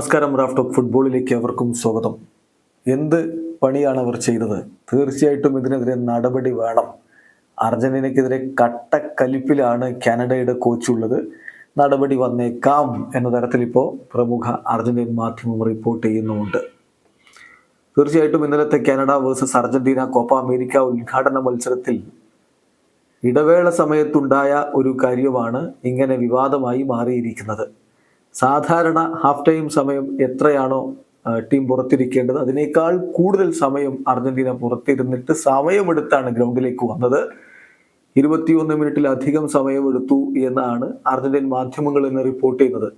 നമസ്കാരം raft of ഫുട്ബോളിലേക്ക് അവർക്കും സ്വാഗതം. എന്ത് പണിയാണ് അവർ ചെയ്തത്? തീർച്ചയായിട്ടും ഇതിനെതിരെ നടപടി വേണം. അർജന്റീനയ്ക്കെതിരെ കട്ടക്കലിപ്പിലാണ് കാനഡയുടെ കോച്ചുള്ളത്. നടപടി വന്നേക്കാം എന്ന തരത്തിൽ ഇപ്പോൾ പ്രമുഖ അർജന്റീൻ മാധ്യമം റിപ്പോർട്ട് ചെയ്യുന്നുമുണ്ട്. തീർച്ചയായിട്ടും ഇന്നലത്തെ Canada versus Argentina Copa America ഉദ്ഘാടന മത്സരത്തിൽ ഇടവേള സമയത്തുണ്ടായ ഒരു കാര്യമാണ് ഇങ്ങനെ വിവാദമായി മാറിയിരിക്കുന്നത്. സാധാരണ ഹാഫ് ടൈം സമയം എത്രയാണോ ടീം പുറത്തിരിക്കേണ്ടത് അതിനേക്കാൾ കൂടുതൽ സമയം അർജന്റീന പുറത്തിരുന്നിട്ട് സമയമെടുത്താണ് ഗ്രൗണ്ടിലേക്ക് വന്നത്. ഇരുപത്തിയൊന്ന് മിനിറ്റിലധികം സമയമെടുത്തു എന്നാണ് അർജന്റീൻ മാധ്യമങ്ങൾ ഇന്ന് റിപ്പോർട്ട് ചെയ്യുന്നത്.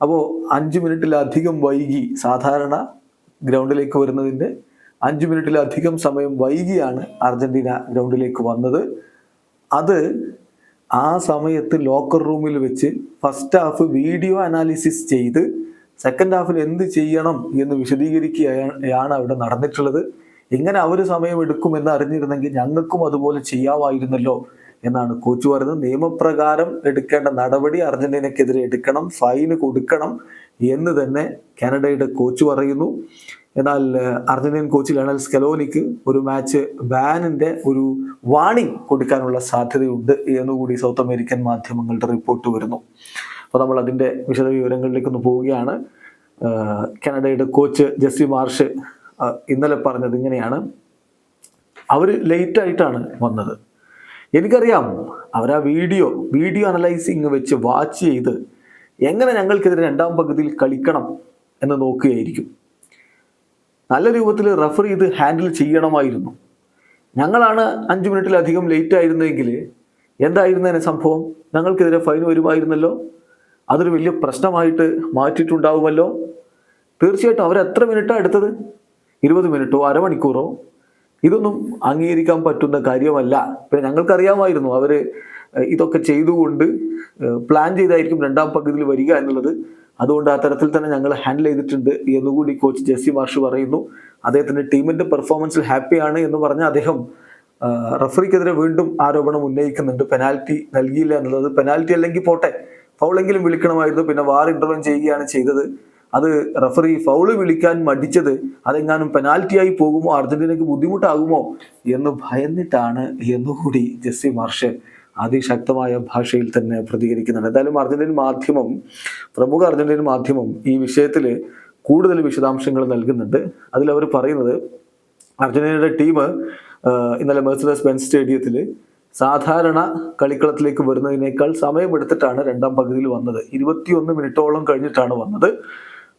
അപ്പോൾ അഞ്ച് മിനിറ്റിലധികം വൈകി സാധാരണ ഗ്രൗണ്ടിലേക്ക് വരുന്നതിന്റെ അഞ്ച് മിനിറ്റിലധികം സമയം വൈകിയാണ് അർജന്റീന ഗ്രൗണ്ടിലേക്ക് വന്നത്. അത് ആ സമയത്ത് ലോക്കർ റൂമിൽ വെച്ച് ഫസ്റ്റ് ഹാഫ് വീഡിയോ അനാലിസിസ് ചെയ്ത് സെക്കൻഡ് ഹാഫിൽ എന്ത് ചെയ്യണം എന്ന് വിശദീകരിക്കുകയാണ് അവിടെ നടന്നിട്ടുള്ളത്. എങ്ങനെ അവർ സമയം എടുക്കുമെന്ന് അറിഞ്ഞിരുന്നെങ്കിൽ ഞങ്ങൾക്കും അതുപോലെ ചെയ്യാമായിരുന്നല്ലോ എന്നാണ് കോച്ച് പറയുന്നത്. നിയമപ്രകാരം എടുക്കേണ്ട നടപടി അർജന്റീനക്കെതിരെ എടുക്കണം ഫൈന് കൊടുക്കണം എന്ന് തന്നെ കാനഡയുടെ കോച്ച് പറയുന്നു. എന്നാൽ അർജന്റീൻ കോച്ച് ലണൽ സ്കലോനിക്ക് ഒരു മാച്ച് ബാനിന്റെ ഒരു വാണിംഗ് കൊടുക്കാനുള്ള സാധ്യതയുണ്ട് എന്നുകൂടി സൗത്ത് അമേരിക്കൻ മാധ്യമങ്ങളുടെ റിപ്പോർട്ട് വരുന്നു. അപ്പോൾ നമ്മൾ അതിന്റെ വിശദ വിവരങ്ങളിലേക്ക് ഒന്ന് പോവുകയാണ് കാനഡയുടെ കോച്ച് ജെസ്സി മാർഷ് ഇന്നലെ പറഞ്ഞത് ഇങ്ങനെയാണ്. അവർ ലേറ്റ് ആയിട്ടാണ് വന്നത്. എനിക്കറിയാം അവർ ആ വീഡിയോ വീഡിയോ അനലൈസിങ് വെച്ച് വാച്ച് ചെയ്ത് എങ്ങനെ ഞങ്ങൾക്കെതിരെ രണ്ടാം പകുതിയിൽ കളിക്കണം എന്ന് നോക്കുകയായിരിക്കും. നല്ല രൂപത്തിൽ റെഫർ ചെയ്ത് ഹാൻഡിൽ ചെയ്യണമായിരുന്നു. ഞങ്ങളാണ് അഞ്ച് മിനിറ്റിലധികം ലേറ്റ് ആയിരുന്നെങ്കിൽ എന്തായിരുന്നതിന് സംഭവം? ഞങ്ങൾക്കെതിരെ ഫൈൻ വരുമായിരുന്നല്ലോ. അതൊരു വലിയ പ്രശ്നമായിട്ട് മാറ്റിയിട്ടുണ്ടാവുമല്ലോ. തീർച്ചയായിട്ടും അവർ എത്ര മിനിറ്റാണ് എടുത്തത്? ഇരുപത് മിനിറ്റോ അരമണിക്കൂറോ? ഇതൊന്നും അംഗീകരിക്കാൻ പറ്റുന്ന കാര്യമല്ല. പിന്നെ ഞങ്ങൾക്കറിയാമായിരുന്നു അവർ ഇതൊക്കെ ചെയ്തുകൊണ്ട് പ്ലാൻ ചെയ്തായിരിക്കും രണ്ടാം പകുതിയിൽ വരിക എന്നുള്ളത്. അതുകൊണ്ട് ആ തരത്തിൽ തന്നെ ഞങ്ങൾ ഹാൻഡിൽ ചെയ്തിട്ടുണ്ട് എന്നുകൂടി കോച്ച് ജെസ്സി മാർഷ് പറയുന്നു. അദ്ദേഹത്തിന്റെ ടീമിന്റെ പെർഫോമൻസിൽ ഹാപ്പിയാണ് എന്ന് പറഞ്ഞ അദ്ദേഹം റഫറിക്കെതിരെ വീണ്ടും ആരോപണം ഉന്നയിക്കുന്നുണ്ട്. പെനാൽറ്റി നൽകിയില്ല എന്നുള്ളത്. പെനാൽറ്റി അല്ലെങ്കിൽ പോട്ടെ ഫൗളെങ്കിലും വിളിക്കണമായിരുന്നു. പിന്നെ വാർ ഇന്റർവെൻ ചെയ്യുകയാണ് ചെയ്തത്. അത് റഫറി ഫൗൾ വിളിക്കാൻ മടിച്ചത് അതെങ്ങാനും പെനാൽറ്റിയായി പോകുമോ? അർജന്റീനയ്ക്ക് ബുദ്ധിമുട്ടാകുമോ എന്ന് ഭയന്നിട്ടാണ് എന്നുകൂടി ജെസ്സി മാർഷ് അതിശക്തമായ ഭാഷയിൽ തന്നെ പ്രതികരിക്കുന്നുണ്ട്. എന്തായാലും അർജന്റീൻ മാധ്യമം പ്രമുഖ അർജന്റീൻ മാധ്യമം ഈ വിഷയത്തിൽ കൂടുതൽ വിശദാംശങ്ങൾ നൽകുന്നുണ്ട്. അതിൽ അവർ പറയുന്നത് അർജന്റീനയുടെ ടീം ഇന്നലെ മെഴ്സിഡസ് ബെൻസ് സ്റ്റേഡിയത്തിൽ സാധാരണ കളിക്കളത്തിലേക്ക് വരുന്നതിനേക്കാൾ സമയമെടുത്തിട്ടാണ് രണ്ടാം പകുതിയിൽ വന്നത്. ഇരുപത്തിയൊന്ന് മിനിറ്റോളം കഴിഞ്ഞിട്ടാണ് വന്നത്.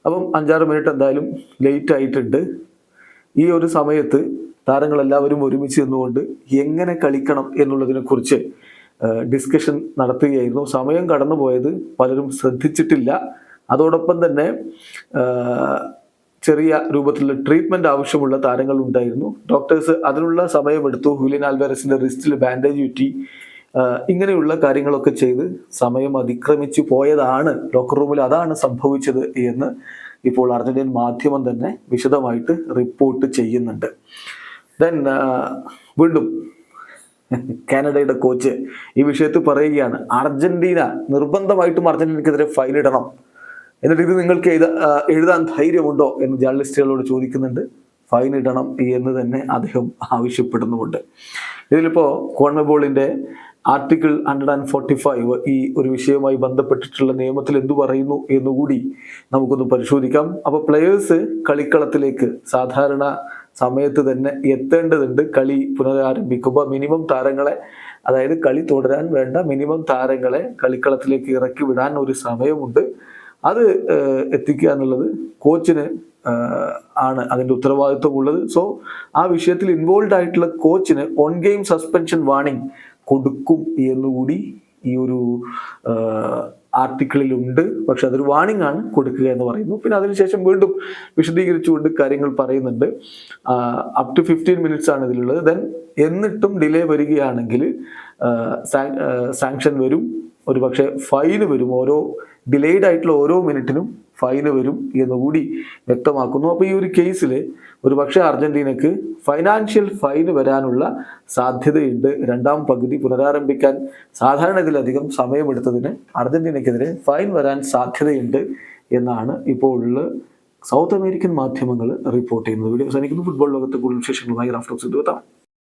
അപ്പം അഞ്ചാറ് മിനിറ്റ് എന്തായാലും ലേറ്റ് ആയിട്ടുണ്ട് ഈ ഒരു സമയത്ത് താരങ്ങളെല്ലാവരും ഒരുമിച്ച് നിന്നുകൊണ്ട് എങ്ങനെ കളിക്കണം എന്നുള്ളതിനെക്കുറിച്ച് ഡിസ്കഷൻ നടത്തുകയായിരുന്നു. സമയം കടന്നുപോയത് പലരും ശ്രദ്ധിച്ചിട്ടില്ല. അതോടൊപ്പം തന്നെ ചെറിയ രൂപത്തിലുള്ള ട്രീറ്റ്മെന്റ് ആവശ്യമുള്ള താരങ്ങൾ ഉണ്ടായിരുന്നു. ഡോക്ടേഴ്സ് അതിനുള്ള സമയമെടുത്തു. ഹുലിൻ ആൽവാരസിന്റെ റിസ്റ്റിൽ ബാൻഡേജ് ചുറ്റി ഇങ്ങനെയുള്ള കാര്യങ്ങളൊക്കെ ചെയ്ത് സമയം അതിക്രമിച്ചു പോയതാണ് ലോക്കർ റൂമിൽ അതാണ് സംഭവിച്ചത് എന്ന് ഇപ്പോൾ അർജന്റീൻ മാധ്യമം തന്നെ വിശദമായിട്ട് റിപ്പോർട്ട് ചെയ്യുന്നുണ്ട്. ദെൻ വീണ്ടും കാനഡയുടെ കോച്ച് ഈ വിഷയത്തിൽ പറയുകയാണ് അർജന്റീന നിർബന്ധമായിട്ടും അർജന്റീനക്കെതിരെ ഫൈൻ ഇടണം. എന്നിട്ട് ഇത് നിങ്ങൾക്ക് എഴുതാ എഴുതാൻ ധൈര്യമുണ്ടോ എന്ന് ജേർണലിസ്റ്റുകളോട് ചോദിക്കുന്നുണ്ട്. ഫൈൻ ഇടണം എന്ന് തന്നെ അദ്ദേഹം ആവശ്യപ്പെടുന്നുമുണ്ട്. ഇതിലിപ്പോൾ കോൺമെബോളിന്റെ article hundred and forty five ഈ ഒരു വിഷയവുമായി ബന്ധപ്പെട്ടിട്ടുള്ള നിയമത്തിൽ എന്തു പറയുന്നു എന്നുകൂടി നമുക്കൊന്ന് പരിശോധിക്കാം. അപ്പോൾ പ്ലെയേഴ്സ് കളിക്കളത്തിലേക്ക് സാധാരണ സമയത്ത് തന്നെ എത്തേണ്ടതുണ്ട്. കളി പുനരാരംഭിക്കുമ്പോൾ മിനിമം താരങ്ങളെ അതായത് കളി തുടരാൻ വേണ്ട മിനിമം താരങ്ങളെ കളിക്കളത്തിലേക്ക് ഇറക്കി വിടാൻ ഒരു സമയമുണ്ട്. അത് എത്തിക്കുക എന്നുള്ളത് കോച്ചിന് ആണ് അതിന്റെ ഉത്തരവാദിത്വം ഉള്ളത് സോ ആ വിഷയത്തിൽ ഇൻവോൾവ് ആയിട്ടുള്ള കോച്ചിന് ഓൺ ഗെയിം സസ്പെൻഷൻ വാണിംഗ് കൊടുക്കും എന്നുകൂടി ഈ ഒരു ആർട്ടിക്കിളിലുണ്ട്. പക്ഷെ അതൊരു വാണിംഗ് ആണ് കൊടുക്കുക എന്ന് പറയുന്നു. പിന്നെ അതിനുശേഷം വീണ്ടും വിശദീകരിച്ചുകൊണ്ട് കാര്യങ്ങൾ പറയുന്നുണ്ട്. അപ് ടു ഫിഫ്റ്റീൻ മിനിറ്റ്സ് ആണ് ഇതിലുള്ളത്. ദെൻ എന്നിട്ടും ഡിലേ വരികയാണെങ്കിൽ സാങ്ഷൻ വരും. ഒരു പക്ഷേ ഫൈന് വരും. ഓരോ ഡിലേഡ് ആയിട്ടുള്ള ഓരോ മിനിറ്റിനും ഫൈന് വരും എന്നുകൂടി വ്യക്തമാക്കുന്നു. അപ്പോൾ ഈ ഒരു കേസിൽ ഒരു പക്ഷേ അർജന്റീനക്ക് ഫൈനാൻഷ്യൽ ഫൈന് വരാനുള്ള സാധ്യതയുണ്ട്. രണ്ടാം പകുതി പുനരാരംഭിക്കാൻ സാധാരണ ഇതിലധികം സമയമെടുത്തതിന് അർജന്റീനക്കെതിരെ ഫൈൻ വരാൻ സാധ്യതയുണ്ട് എന്നാണ് ഇപ്പോൾ സൗത്ത് അമേരിക്കൻ മാധ്യമങ്ങൾ റിപ്പോർട്ട് ചെയ്യുന്നത്. വീഡിയോ അവസാനിക്കുന്നു. ഫുട്ബോൾ ലോകത്തെ കൂടുതൽ വിശേഷങ്ങളുമായി റാഫ്റ്റോക്സ് എത്താം.